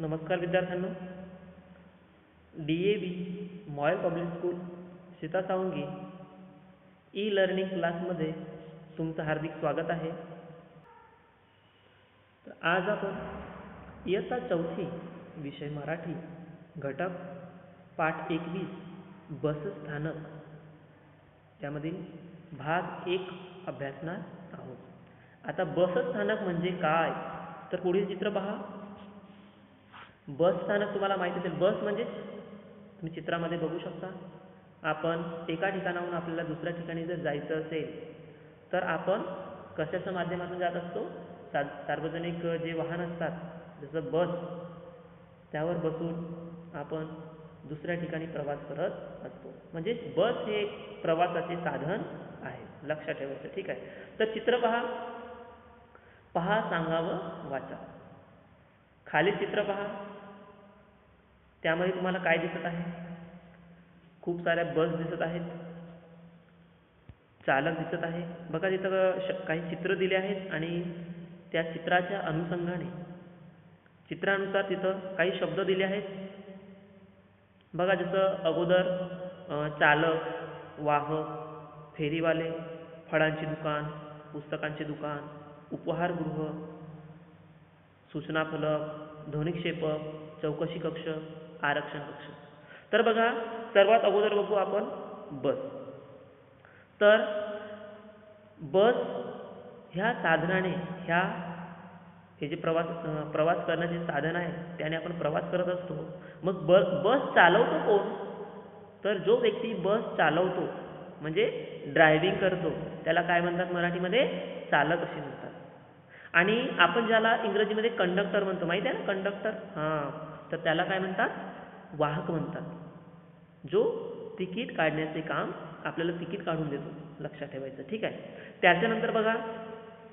नमस्कार विद्यार्थ्यांनो. D A B MOIL public school Sita Savangi E learning क्लासमध्ये तुमचं हार्दिक स्वागत आहे. तर आज आपण इयत्ता चौथी विषय मराठी घटक पाठ एकवीस बसस्थानक त्यामधील भाग एक अभ्यासणार आहोत. आता बसस्थानक म्हणजे काय? तर पुढील चित्र पहा. बस स्थानक तुम्हाला माहिती असेल. बस म्हणजेच तुम्ही चित्रामध्ये बघू शकता. आपण एका ठिकाणाहून आपल्याला दुसऱ्या ठिकाणी जर जायचं असेल तर आपण कशाच्या माध्यमातून जात असतो? सा सार्वजनिक जे वाहन असतात जसं बस त्यावर बसून आपण दुसऱ्या ठिकाणी प्रवास करत असतो. म्हणजे बस हे एक प्रवासाचे साधन आहे. लक्षात ठेवायचं ठीक आहे? तर चित्र पहा. पहा सांगावं वाचा. खाली चित्र पहा. त्यामध्ये तुम्हाला काय दिसत आहे? खूप साऱ्या बस दिसत आहेत. चालक दिसत आहे. बघा तिथं श काही चित्र दिले आहेत आणि त्या चित्राच्या अनुषंगाने चित्रानुसार तिथं काही शब्द दिले आहेत. बघा जसं अगोदर चालक वाहक फेरीवाले फळांचे दुकान पुस्तकांचे दुकान उपहारगृह सूचना फलक ध्वनिक्षेपक चौकशी कक्ष आरक्षण कक्ष तर बघा सर्वात अगोदर बघू आपण बस. तर बस ह्या साधनाने ह्या हे जे प्रवास प्रवास करण्याचे साधन आहे त्याने आपण प्रवास करत असतो. मग ब बस चालवतो कोण? तर जो व्यक्ती बस चालवतो म्हणजे ड्रायव्हिंग करतो त्याला काय म्हणतात मराठीमध्ये? चालक असे म्हणतात. आणि आपण ज्याला इंग्रजीमध्ये कंडक्टर म्हणतो माहिती आहे ना कंडक्टर हां. तर त्याला काय म्हणतात? वाहक म्हणतात. जो तिकीट काढण्याचे काम आपल्याला तिकीट काढून देतो लक्षात ठेवायचं. ठीक आहे? त्याच्यानंतर बघा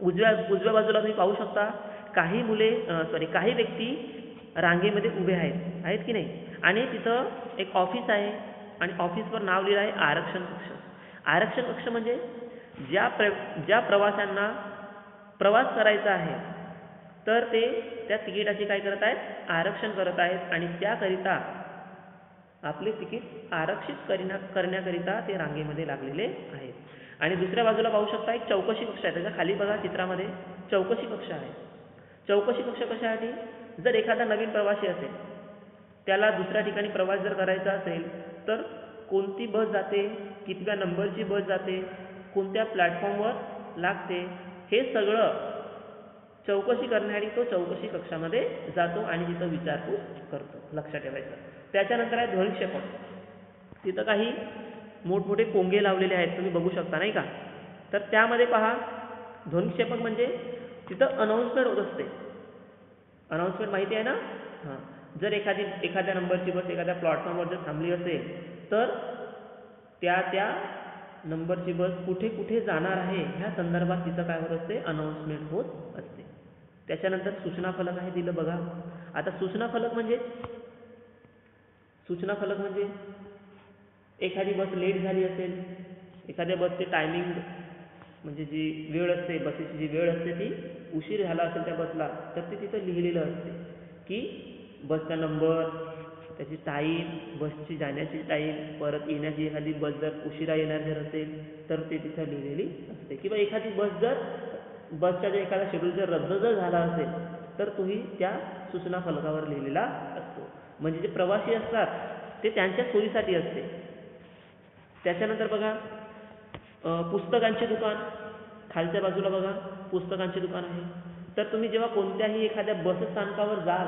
उजव्या उजव्या बाजूला तुम्ही पाहू शकता काही मुले सॉरी काही व्यक्ती रांगेमध्ये उभे आहेत. आहेत की नाही? आणि तिथं एक ऑफिस आहे आणि ऑफिसवर नाव लिहिलं आहे आरक्षण कक्ष. आरक्षण कक्ष म्हणजे ज्या प्र ज्या प्रवाशांना प्रवास करायचा आहे तर ते त्या तिकिटाचे काय करत आहेत? आरक्षण करत आहेत. आणि त्याकरिता आपले तिकीट आरक्षित करण्या करण्याकरिता ते रांगेमध्ये लागलेले आहेत. आणि दुसऱ्या बाजूला पाहू शकता एक चौकशी कक्ष आहे. त्याच्याखाली बघा चित्रामध्ये चौकशी कक्ष आहे. चौकशी कक्ष कशासाठी? जर एखादा नवीन प्रवासी असेल त्याला दुसऱ्या ठिकाणी प्रवास जर करायचा असेल तर कोणती बस जाते कितव्या नंबरची बस जाते कोणत्या प्लॅटफॉर्मवर लागते हे सगळं चौकशी करण्यासाठी तो चौकशी कक्षामध्ये जातो आणि तिथं विचारपूस करतो. लक्षात ठेवायचं. त्याच्यानंतर आहे ध्वनिक्षेपण तिथं काही मोठमोठे पोंगे लावलेले आहेत तुम्ही बघू शकता नाही का? तर त्यामध्ये पहा ध्वनिक्षेपक म्हणजे तिथं अनाऊन्समेंट होत असते. अनाऊन्समेंट माहिती आहे ना? हां. जर एखादी एखाद्या नंबरची बस एखाद्या प्लॅटफॉर्मवर जर थांबली असेल तर त्या त्या नंबरची बस कुठे कुठे जाणार आहे ह्या संदर्भात तिथं काय होत असते? अनाऊन्समेंट होत असते. त्याच्यानंतर सूचना फलक आहे दिलं बघा. आता सूचना फलक म्हणजे? सूचना फलक म्हणजे? एखादी बस लेट झाली असेल एखाद्या बसचे टायमिंग म्हणजे जी वेळ असते बसेची जी वेळ असते ती उशीर झाला असेल त्या बसला तर ते तिथं लिहिलेलं असते की बसचा नंबर त्याची टाईम बसची जाण्याची टाईम परत येण्याची एखादी बस जर उशिरा येणार जर असेल तर ते तिथं लिहिलेली असते. किंवा एखादी बस जर बसचा जर एखादा शेड्यूल जर रद्द जर झाला असेल तर तोही त्या सूचना फलकावर लिहिलेला असतो. म्हणजे जे प्रवासी असतात ते त्यांच्या सोयीसाठी असते. त्याच्यानंतर बघा पुस्तकांचे दुकान. खालच्या बाजूला बघा पुस्तकांचे दुकान आहे. तर तुम्ही जेव्हा कोणत्याही एखाद्या बसस्थानकावर जाल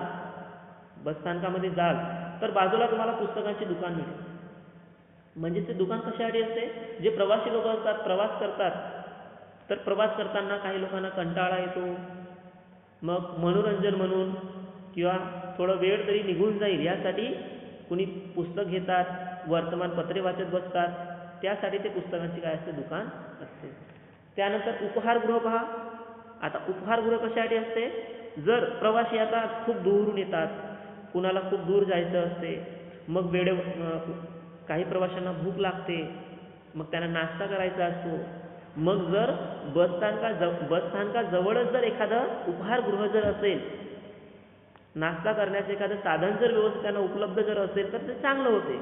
बसस्थानकामध्ये जाल तर बाजूला तुम्हाला पुस्तकांचे दुकान मिळेल. म्हणजे ते दुकान कशासाठी असते? जे प्रवासी लोक असतात प्रवास करतात. तर प्रवास करताना काही लोकांना कंटाळा येतो. मग मनोरंजन म्हणून किंवा थोडं वेळ तरी निघून जाईल यासाठी कुणी पुस्तक घेतात वर्तमानपत्रे वाचत बसतात. त्यासाठी ते पुस्तकांची काय असते? दुकान असते. त्यानंतर उपहारगृह पहा. आता उपहारगृह कशासाठी असते? जर प्रवासी आता खूप दूरून येतात कुणाला खूप दूर जायचं असते मग वेळे काही प्रवाशांना भूक लागते मग त्यांना नाश्ता करायचा असतो. मग जर बसस्थानका ज बसस्थानकाजवळच जर एखादं उपहारगृह जर असेल नाश्ता करण्याचं एखादं साधन जर व्यवस्थित त्यांना उपलब्ध जर असेल तर ते चांगलं होते.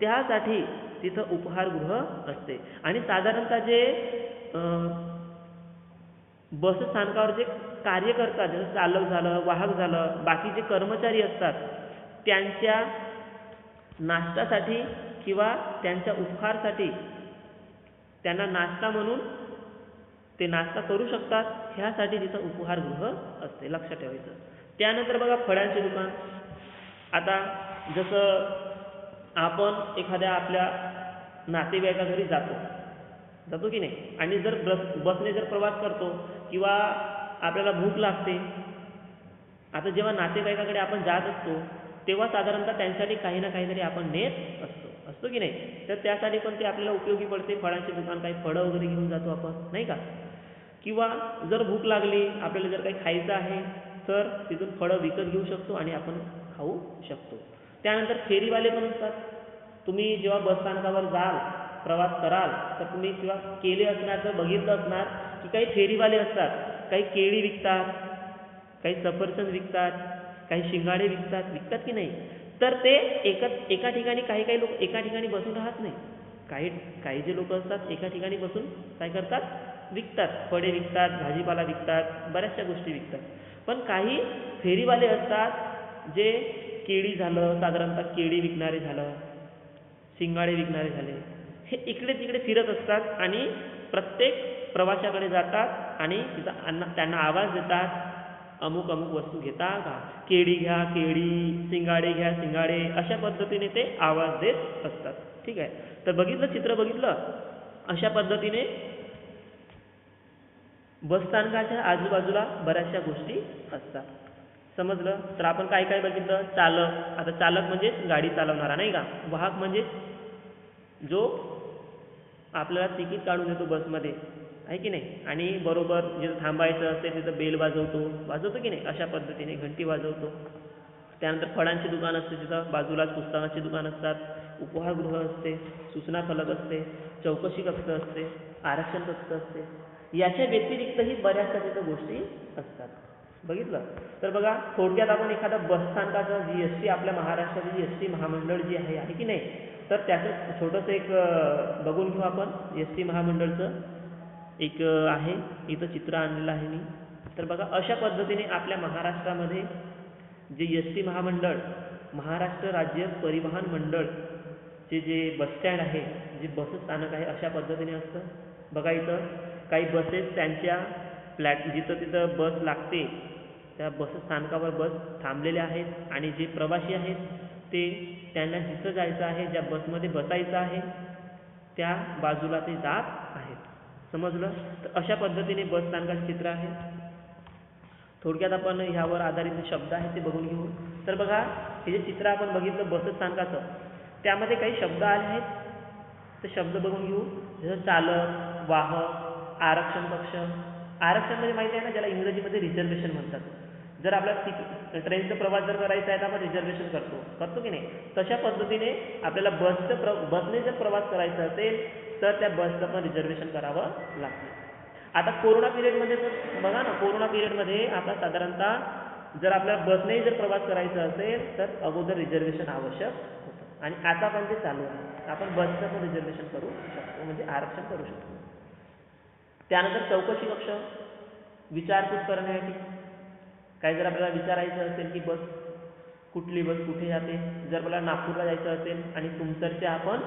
त्यासाठी तिथं उपहारगृह असते. आणि साधारणतः जे अं, बस स्थानकावर जे कार्य करतात जसं चालक झालं वाहक झालं बाकी जे कर्मचारी असतात त्यांच्या नाश्त्यासाठी किंवा त्यांच्या उपहारसाठी त्यांना नाश्ता म्हणून ते नाश्ता करू शकतात. ह्यासाठी तिथं उपहारगृह असते लक्षात ठेवायचं. त्यानंतर बघा फळांचे दुकान. आता जसं आपण एखाद्या आपल्या नातेवाईका घरी जातो जातो की नाही? आणि जर बस बसने जर प्रवास करतो किंवा आपल्याला भूक लागते आता जेव्हा नातेवाईकाकडे आपण जात असतो तेव्हा साधारणतः त्यांच्यासाठी काही ना काहीतरी आपण नेत असतो. असतो की नाही? तर त्यासाठी पण ते आपल्याला उपयोगी पडते. फळांचे दुकान काही फळं वगैरे घेऊन जातो आपण नाही का? किंवा जर भूक लागली आपल्याला जर काही खायचं आहे तर तिथून फळं विकत घेऊ शकतो आणि आपण खाऊ शकतो. त्यानंतर फेरीवाले पण असतात. तुम्ही जेव्हा बसस्थानकावर जाल प्रवास कराल तर तुम्ही किंवा केले असणार तर बघितलं असणार की काही फेरीवाले असतात काही केळी विकतात काही सफरचंद विकतात काही शिंगाडे विकतात विकतात की नाही? तर ते एकच एका ठिकाणी काही काही लोक एका ठिकाणी बसून राहत नाही. काही काही जे लोक असतात एका ठिकाणी बसून काय करतात? विकतात. फळे विकतात भाजीपाला विकतात बऱ्याचशा गोष्टी विकतात. पण काही फेरीवाले असतात जे केळी झालं साधारणतः केळी विकणारे झालं शिंगाडे विकणारे झाले हे इकडे तिकडे फिरत असतात आणि प्रत्येक प्रवाशाकडे जातात आणि तिथं अन्ना त्यांना आवाज देतात. अमुक अमुक वस्तू घेता का? केळी घ्या केळी शिंगाडे घ्या शिंगाडे अशा पद्धतीने ते आवाज देत असतात. ठीक आहे? तर बघितलं चित्र बघितलं? अशा पद्धतीने बसस्थानकाच्या आजूबाजूला बऱ्याचशा गोष्टी असतात. समजलं? तर आपण काय काय बघितलं? चालक. आता चालक म्हणजेच गाडी चालवणारा नाही का? वाहक म्हणजेच जो आपल्याला तिकीट काढून देतो बसमध्ये. आहे की नाही? आणि बरोबर जिथं थांबायचं असते तिथं बेल वाजवतो. वाजवतो की नाही? अशा पद्धतीने घंटी वाजवतो. त्यानंतर फळांची दुकान असते तिथं. बाजूलाच पुस्तकांची दुकान असतात. उपहारगृह असते. सूचना फलक असते. चौकशी कक्ष असते. आरक्षण कक्ष असते. याच्या व्यतिरिक्तही बऱ्याचशा तिथं गोष्टी असतात. बघितलं? तर बघा थोडक्यात आपण एखादा बसस्थानकाचं जी एस टी आपल्या महाराष्ट्राची जी एस टी महामंडळ जी आहे आहे की नाही? तर त्याचं छोटंसं एक बघून घेऊ आपण. एस टी महामंडळचं एक आहे. इथं चित्र आणलेलं आहे मी. तर बघा अशा पद्धतीने आपल्या महाराष्ट्रामध्ये जे एस टी महामंडळ महाराष्ट्र राज्य परिवहन मंडळ चे जे बसस्टँड आहे जे बस स्थानक आहे अशा पद्धतीने असतं. बघा इथं काही बसेस त्यांच्या फ्लॅट जिथं तिथं बस लागते त्या बस स्थानकावर बस थांबलेल्या आहेत. आणि जे प्रवासी आहेत ते त्यांना जिथं जायचं आहे ज्या बसमध्ये बसायचं आहे त्या बाजूला ते जात आहेत. समजलं? तर अशा पद्धतीने बस स्थानकाचे चित्र आहे. थोडक्यात आपण ह्यावर आधारित शब्द आहेत ते बघून घेऊ. तर बघा हे जे चित्र आपण बघितलं बस स्थानकाचं त्यामध्ये काही शब्द आले आहेत. ते शब्द बघून घेऊ. जसं चालक वाहक आरक्षण कक्ष आरक्षण म्हणजे माहिती आहे ना ज्याला इंग्रजीमध्ये रिझर्वेशन म्हणतात. जर आपल्याला ट्रेनचं ट्रेनचा प्रवास जर करायचा आहे तर आपण रिझर्वेशन करतो. करतो की नाही? तशा पद्धतीने आपल्याला बसचं प्र बसने जर प्रवास करायचा असेल तर त्या बसचं पण रिझर्वेशन करावं लागतं. आता कोरोना पिरियडमध्ये तर बघा ना कोरोना पिरियडमध्ये आता साधारणतः जर आपल्याला बसने जर प्रवास करायचा असेल तर अगोदर रिझर्वेशन आवश्यक होतं. आणि आता पण ते चालू आहे आपण बसचं पण रिझर्वेशन करू शकतो. म्हणजे आरक्षण करू शकतो. त्यानंतर चौकशी कक्ष. विचारपूस करण्यासाठी काही जर आपल्याला विचारायचं असेल की बस कुठली बस कुठे जाते? जर मला नागपूरला जायचं असेल आणि तुमसरच्या आपण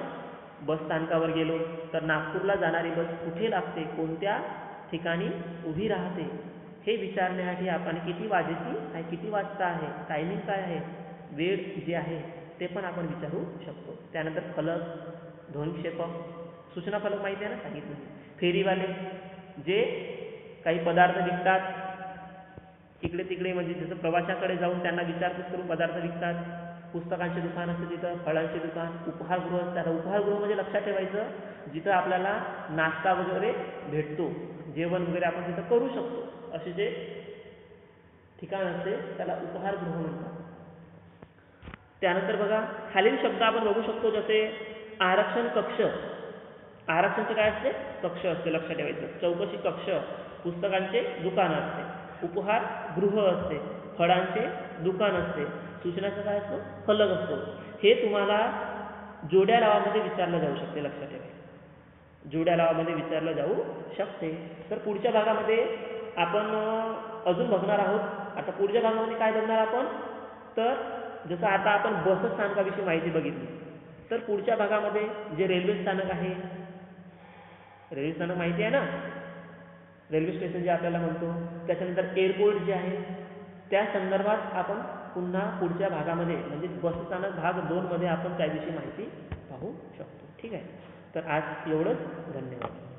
बस स्थानकावर गेलो तर नागपूरला जाणारी बस कुठे लागते? कोणत्या ठिकाणी उभी राहते? हे विचारण्यासाठी आपण किती वाजेची आहे किती वाजता आहे? टायमिंग काय आहे? वेळ जे आहे ते पण आपण विचारू शकतो. त्यानंतर फलक ध्वनिक्षेपक सूचना फलक माहिती आहे ना सांगितलं फेरीवाले जे काही पदार्थ विकतात इकडे तिकडे म्हणजे जसं प्रवाशाकडे जाऊन त्यांना विचारपूस करून पदार्थ विकतात पुस्तकांचे दुकान असतं तिथं फळांचे दुकान उपहारगृह असतात उपहारगृह म्हणजे लक्षात ठेवायचं जिथं आपल्याला नाश्ता वगैरे भेटतो जेवण वगैरे आपण तिथं करू शकतो. असे जे ठिकाण असते त्याला उपहारगृह म्हणतात. त्यानंतर बघा खालील शब्द आपण बघू शकतो जसे आरक्षण कक्ष. आरक्षणचं काय असते? कक्ष असते लक्षात ठेवायचं. चौकशी कक्ष पुस्तकांचे दुकान असते. उपहार गृह असते. फळांचे दुकान असते. सूचनाचा काय असतो? फलक असतो. हे तुम्हाला जोड्या लावामध्ये विचारलं जाऊ शकते लक्षात ठेवा. जोड्या लावामध्ये विचारलं जाऊ शकते. तर पुढच्या भागामध्ये आपण अजून बघणार आहोत. आता पुढच्या भागामध्ये काय बघणार आपण? तर जसं आता आपण बस स्थानकाविषयी माहिती बघितली. तर पुढच्या भागामध्ये जे रेल्वे स्थानक आहे रेल्वे स्थानक माहिती आहे ना? रेल्वे स्टेशन जे आपल्याला म्हणतो त्याच्यानंतर एअरपोर्ट जे आहे त्या संदर्भात आपण पुन्हा पुढच्या भागामध्ये म्हणजे बसस्थानक भाग दोनमध्ये आपण त्याविषयी माहिती पाहू शकतो. ठीक आहे? तर आज एवढंच. धन्यवाद.